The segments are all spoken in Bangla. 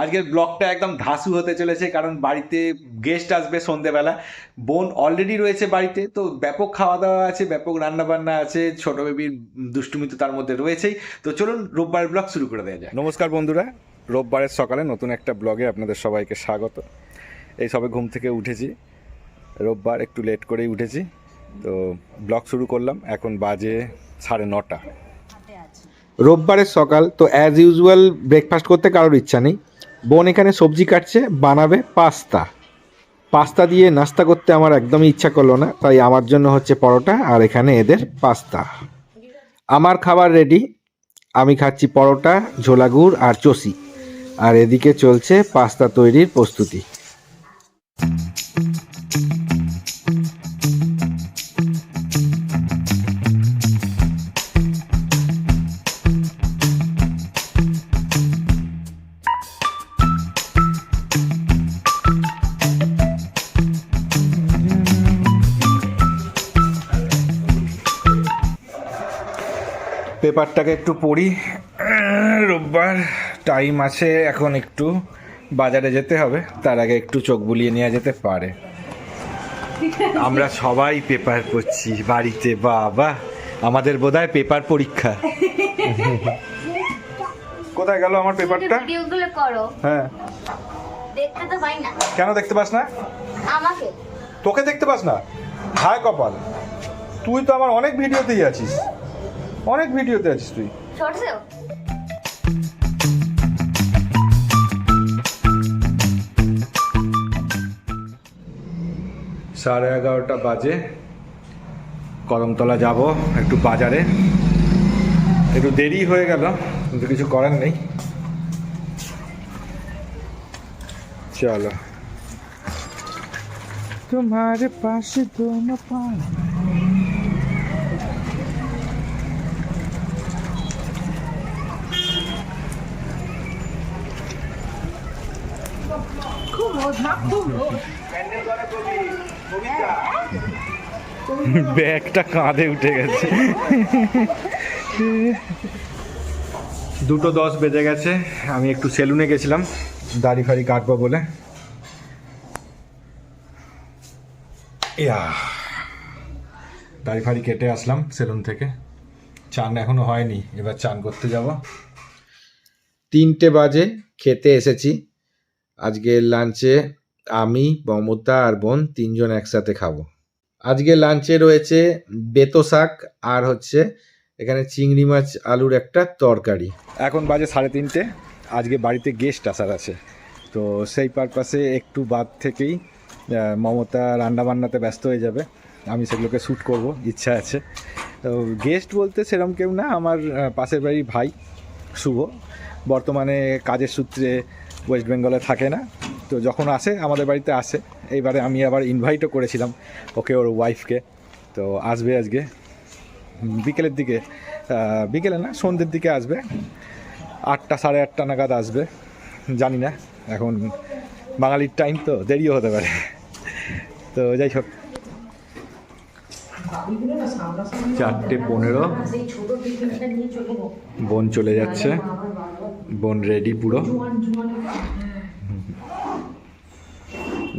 আজকের ব্লগটা একদম ধাসু হতে চলেছে কারণ বাড়িতে গেস্ট আসবে সন্ধেবেলা। বোন অলরেডি রয়েছে বাড়িতে তো ব্যাপক খাওয়া দাওয়া আছে ব্যাপক রান্না বান্না আছে ছোট বেবির দুষ্টুমি তো তার মধ্যে রয়েছেই। তো চলুন রোববার ব্লগ শুরু করে দেওয়া যায় নমস্কার বন্ধুরা রোববারের সকালে নতুন একটা ব্লগে আপনাদের সবাইকে স্বাগত। এই সবে ঘুম থেকে উঠেছি রোববার একটু লেট করেই উঠেছি তো ব্লগ শুরু করলাম এখন বাজে সাড়ে নটা। রোববারের সকাল তো অ্যাজ ইউজুয়াল ব্রেকফাস্ট করতে কারোর ইচ্ছা নেই। বোন এখানে সবজি কাটছে, বানাবে পাস্তা। পাস্তা দিয়ে নাস্তা করতে আমার একদমই ইচ্ছা করল না, তাই আমার জন্য হচ্ছে পরোটা আর এখানে এদের পাস্তা। আমার খাবার রেডি আমি খাচ্ছি পরোটা, ঝোলাগুড় আর চষি আর এদিকে চলছে পাস্তা তৈরির প্রস্তুতি। পেপারটাকে একটু পড়ি। রোববার টাইম আছে এখন একটু বাজারে যেতে হবে। তার আগে একটু চোখ বুলিয়ে নেওয়া যেতে পারে। আমরা সবাই পেপার পড়ছি বাড়িতে বাবা। আমাদের বোধহয় পেপার পরীক্ষা। কোথায় গেল আমার পেপারটা? ভিডিওগুলো করো। হ্যাঁ। দেখতে তো পাই না। কেন দেখতে পাস না? আমাকে? তোকে দেখতে পাস না? হায় কপাল। তুই তো আমার অনেক ভিডিওতেই আছিস। অনেক ভিডিওতে আছিস তুই। শর্টসেও? সাড়ে এগারোটা বাজে। কদমতলা যাব একটু বাজারে। একটু দেরি হয়ে গেল কিন্তু কিছু করার নেই। চলো। তোমার পাশে ব্যাগটা কাঁধে উঠে গেছে। দুটো দশ বেজে গেছে, আমি একটু সেলুনে গেছিলাম, দাড়ি ফাড়ি কাটবো বলে। ইয়া, দাড়ি ফাড়ি কেটে আসলাম সেলুন থেকে। চান এখনও হয়নি, এবার চান করতে যাব। তিনটে বাজে, খেতে এসেছি। আজকে লাঞ্চে আমি, মমতা আর বোন তিনজন একসাথে খাব। আজকে লাঞ্চে রয়েছে বেতো শাক আর হচ্ছে এখানে চিংড়ি মাছ আলুর একটা তরকারি। এখন বাজে সাড়ে তিনটে। আজকে বাড়িতে গেস্ট আসার আছে। তো সেই পারপাসে একটু বাদ থেকেই মমতা রান্না বান্নাতে ব্যস্ত হয়ে যাবে। আমি সেগুলোকে শ্যুট করব, ইচ্ছা আছে। তো গেস্ট বলতে সেরকম কেউ না। আমার পাশের বাড়ির ভাই, শুভ। বর্তমানে কাজের সূত্রে ওয়েস্ট বেঙ্গলে থাকে না। তো যখন আসে আমাদের বাড়িতে আসে। এইবারে আমি আবার ইনভাইটও করেছিলাম ওকে ওর ওয়াইফকে তো আসবে আজকে। বিকেলের দিকে বিকেলে না সন্ধ্যের দিকে আসবে। আটটা সাড়ে আটটা নাগাদ আসবে। জানি না এখন বাঙালির টাইম তো দেরিও হতে পারে। তো যাই হোক। চারটে পনেরো। বোন চলে যাচ্ছে। বোন রেডি পুরো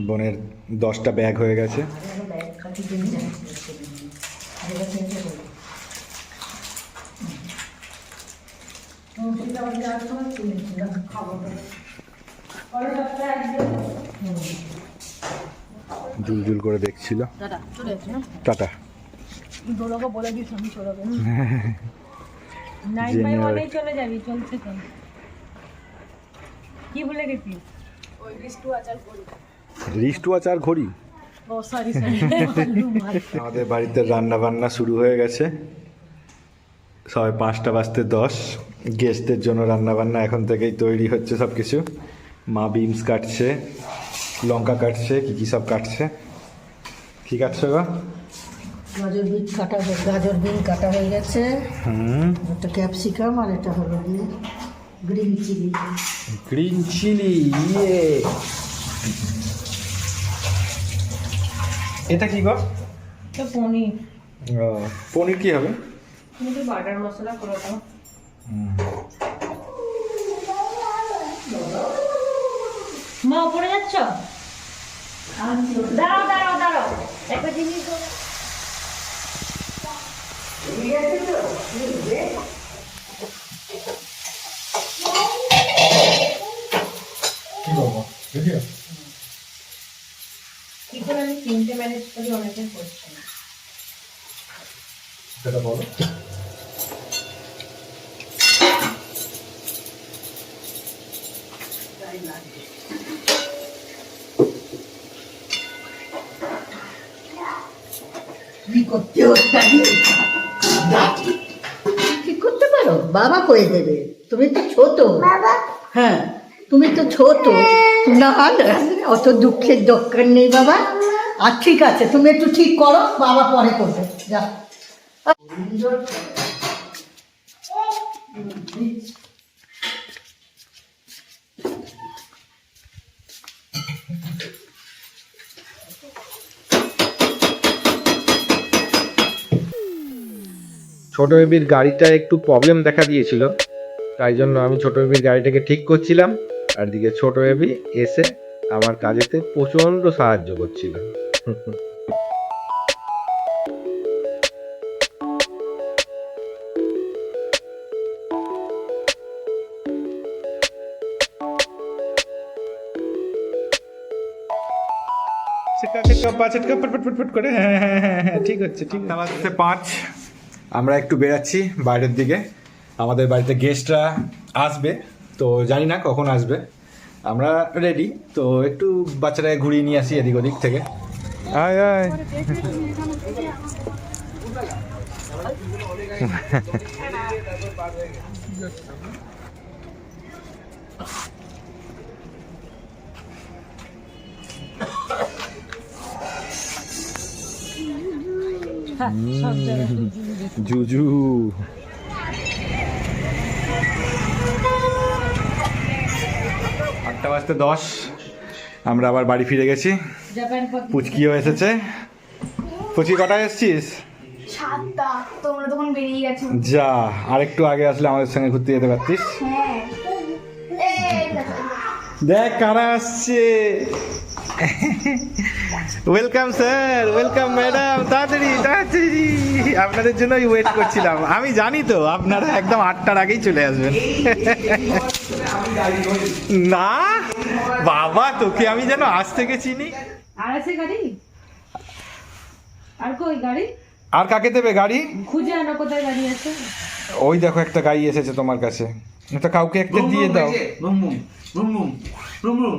বোনের দশটা ব্যাগ হয়ে গেছে। জুল জুল করে দেখছিল। টাটা দোলোকে বলে দিস আমি চলে যাব। চলছে কি ভুলে গেছিস ওই আচার রিস্ট ঘড়ি? ও সরি সরি আমাদের বাড়িতে রান্না বান্না শুরু হয়ে গেছে। সবাই পাঁচটা বাজতে দশ। গেস্টদের জন্য রান্না বান্না এখন থেকেই তৈরি হচ্ছে সব কিছু মা বিমস কাটছে লঙ্কা কাটছে কি কি সব কাটছে? কি কাটছে গো? গাজর বিট কাটা গাজর বিন কাটা হয়ে গেছে। হুম। একটা ক্যাপসিকাম আর এটা হলো গ্রিন চিলি গ্রিন চিলি ইয়ে এটা কি গো? তো পনির। ও, পনির কি হবে? কিন্তু বাটার মশলা করে দাও মা উপরে যাচ্ছ? দাঁড়াও দাঁড়াও দাঁড়াও। একটা জিনিস বলো। কি করব কি করে আমি তিনটে ম্যানেজ করি অনেকের করছে না। সেটা বলো। করতে ঠিক করতে পারো? বাবা করে দেবে? তুমি তো ছোট। হ্যাঁ। তুমি তো ছোট। না অত দুঃখের দরকার নেই বাবা। আর ঠিক আছে, তুমি একটু ঠিক করো, বাবা পরে করবে। যা। ছোট বেবির গাড়িটা একটু প্রবলেম দেখা দিয়েছিল। তাই জন্য আমি ছোট বেবির গাড়িটাকে ঠিক করছিলাম। আর দিকে ছোট বেবি এসে আমার কাজেতে প্রচণ্ড সাহায্য করছিল। করে হ্যাঁ হ্যাঁ হ্যাঁ হ্যাঁ ঠিক হচ্ছে ঠিক। আছে পাঁচ। আমরা একটু বেরাচ্ছি বাইরের দিকে। আমাদের বাড়িতে গেস্টরা আসবে। তো জানি না কখন আসবে। আমরা রেডি তো একটু বাচ্চারা ঘুরিয়ে নিয়ে আসি এদিক ওদিক থেকে। আয় আয়। জুজু। বাজতে দশ। আমরা আবার বাড়ি ফিরে গেছি। পুচকিও এসেছে। পুচকি কটায় এসছিস? যা আরেকটু আগে আসলে আমাদের সঙ্গে ঘুরতে যেতে পারতিস। হ্যাঁ। দেখ। কারা আসছে। ওয়েলকাম স্যার ওয়েলকাম ম্যাডাম তাড়াতাড়ি তাড়াতাড়ি। আপনাদের জন্যই ওয়েট করছিলাম। আমি জানি তো আপনারা একদম আটটার আগেই চলে আসবেন। না বাবা তোকে আমি যেন আজ থেকে চিনি। আর আছে গাড়ি? আর কই গাড়ি? আর কাকে দেবে গাড়ি? খুঁজে আনো কোথায় গাড়ি আছে। ওই দেখো একটা গাড়ি এসেছে তোমার কাছে। এটা কাউকে একটা দিয়ে দাও। Boom boom boom boom boom boom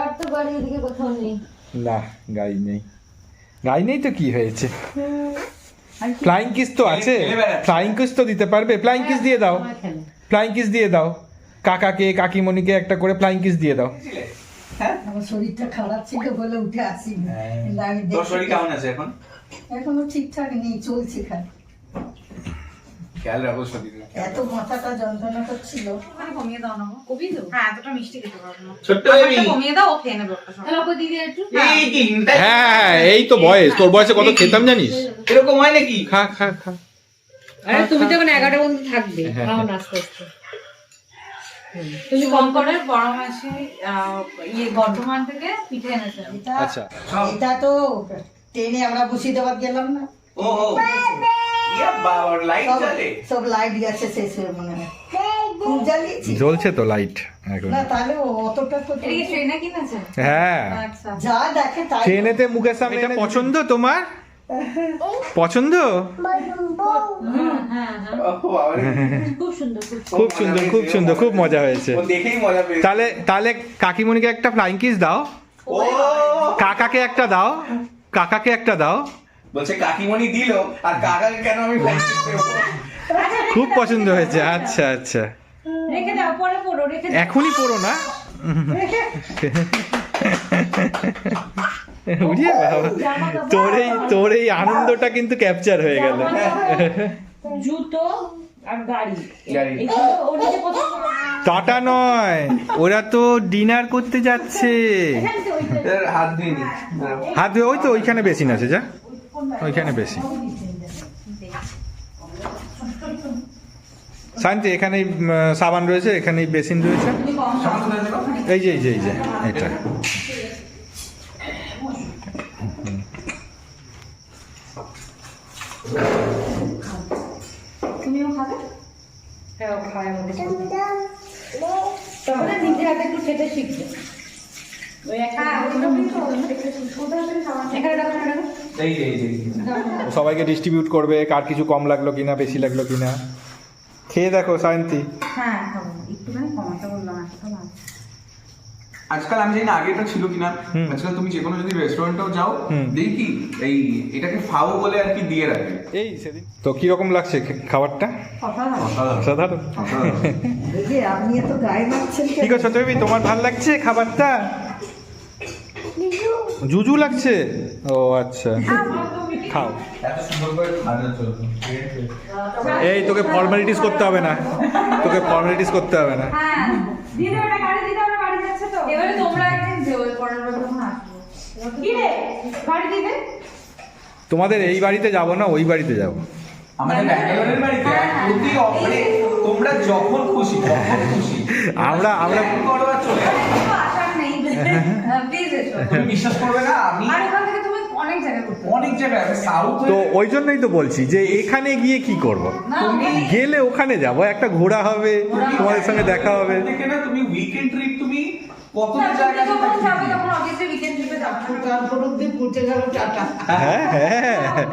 আর তো গাড়ি এদিকে কোথাও নেই। না গাড়ি নেই। গাড়ি নেই তো কি হয়েছে? ফ্লাইং কিস তো আছে। ফ্লাইং কিস তো দিতে পারবে। ফ্লাইং কিস দিয়ে দাও। ফ্লাইং কিস দিয়ে দাও। কাকাকে কাকিমণিকে একটা করে ফ্লাইং কিস দিয়ে দাও। আমার শরীরটা খারাপ ছিল বলে উঠে আসিনি। তোর শরীর কেমন আছে এখন? এখনও ঠিকঠাক নেই চলছে খালি। খেয়াল রাখো শরীর। এত মাথাটা যন্ত্রণা করছিল। কমিয়ে দাও না। কবি তো? হ্যাঁ এতটা মিষ্টি খেতে পারব না। ছোট্ট বেবি কমিয়ে দাও ও খেয়ে নেবে ওটা সব। হ্যালো দিদি একটু? এই কি হ্যাঁ এই তো বয়স। তোর বয়সে কত খেতাম জানিস? এরকম হয় নাকি? খা খা খা। আরে তুমি যখন এগারোটা পর্যন্ত থাকবে। হ্যাঁ, খাও না আস্তে আস্তে। তুমি কম করো বড় মাসি ইয়ে বর্ধমান থেকে পিঠে এনেছেন। আচ্ছা। এটা তো ট্রেনে আমরা মুর্শিদাবাদ গেলাম না। ও সব লাইট গেছে শেষ হয়ে মনে হয়। জ্বলছে তো লাইট হ্যাঁ। হ্যাঁ। আচ্ছা। যা দেখে ট্রেনেতে মুখের সামনে পছন্দ তোমার? পছন্দ? হ্যাঁ হ্যাঁ। খুব সুন্দর খুব খুব সুন্দর খুব মজা হয়েছে। তাহলে তাহলে কাকিমণিকে একটা ফ্লাইং কিস দাও। কাকাকে একটা দাও। কাকাকে একটা দাও। বলছে কাকিমণি দিল আর কাকাকে কেন আমি খুব পছন্দ হয়েছে আচ্ছা আচ্ছা। রেখে দাও পরে পড়ো রেখে এখনই পড়ো না? বুঝিয়ে বাবা তোর এই তোর এই আনন্দটা কিন্তু ক্যাপচার হয়ে গেল। জুতো আর গাড়ি। টাটা নয় ওরা তো ডিনার করতে যাচ্ছে। এখান হাত ধুয়ে নি হাত ধুয়ে ওই তো ওইখানে বেশি আছে যা। ওইখানে বেশি। শান্তি এখানেই উম, সাবান রয়েছে এখানেই বেসিন রয়েছে? এই যে এই যে এই যে এটা তুমিও খাবে হ্যাঁ ও খায় আমাদের তাহলে নিজে হাতে একটু খেতে শিখবে ওই একটা হ্যাঁ ওগুলো কিন্তু কোথায় থেকে সাবান এখানে রাখো এখানে রাখো। এই যে এই যে এই যে। সবাইকে ডিস্ট্রিবিউট করবে কার কিছু কম লাগল কিনা বেশি লাগল কিনা। খেয়ে দেখো শান্তি। হ্যাঁ আজকাল আমি জানি না আগে এটা ছিল কিনা। হুম। আজকাল তুমি যে কোনো যদি রেস্টুরেন্টেও যাও হুম। দেখি এই এটাকে ফাও বলে আর কি দিয়ে রাখে এই সেদিন। তো কীরকম লাগছে খাবারটা? অসাধারণ। অসাধারণ। ঠিক আছে গায়ে তুমি? তোমার ভালো লাগছে খাবারটা? জুজু লাগছে? ও আচ্ছা। খাও। এই তোকে ফর্মালিটিস করতে হবে না। তোকে ফর্মালিটিস করতে হবে না। তোমাদের এই বাড়িতে যাব না ওই বাড়িতে যাব। আমাদের ব্যাঙ্গালোরের বাড়িতে প্রতি অফারে তোমরা যখন খুশি যখন খুশি। আমরা- আমরা- করো আর চলে তো আসার নেই। প্লিজ এসো। তুমি বিশ্বাস করবে না আমি আর ওখান থেকে তুমি অনেক জায়গায় অনেক জায়গায় সাউথ তো ওই জন্যই তো বলছি যে এখানে গিয়ে কি করব? তুমি গেলে ওখানে যাব একটা ঘোরা হবে তোমাদের সঙ্গে দেখা হবে। না তুমি উইকেন্ড ট্রিপ তুমি কত না, জায়গায় যখন যাবে তখন obviously weekend trip এ তারপর অব্দি পৌঁছে গেল টাটা। হ্যাঁ হ্যাঁ।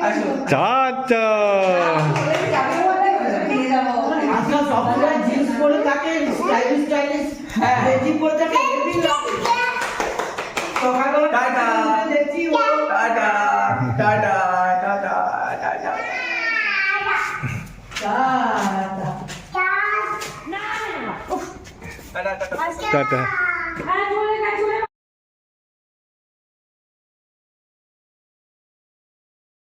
চাচা টাটা।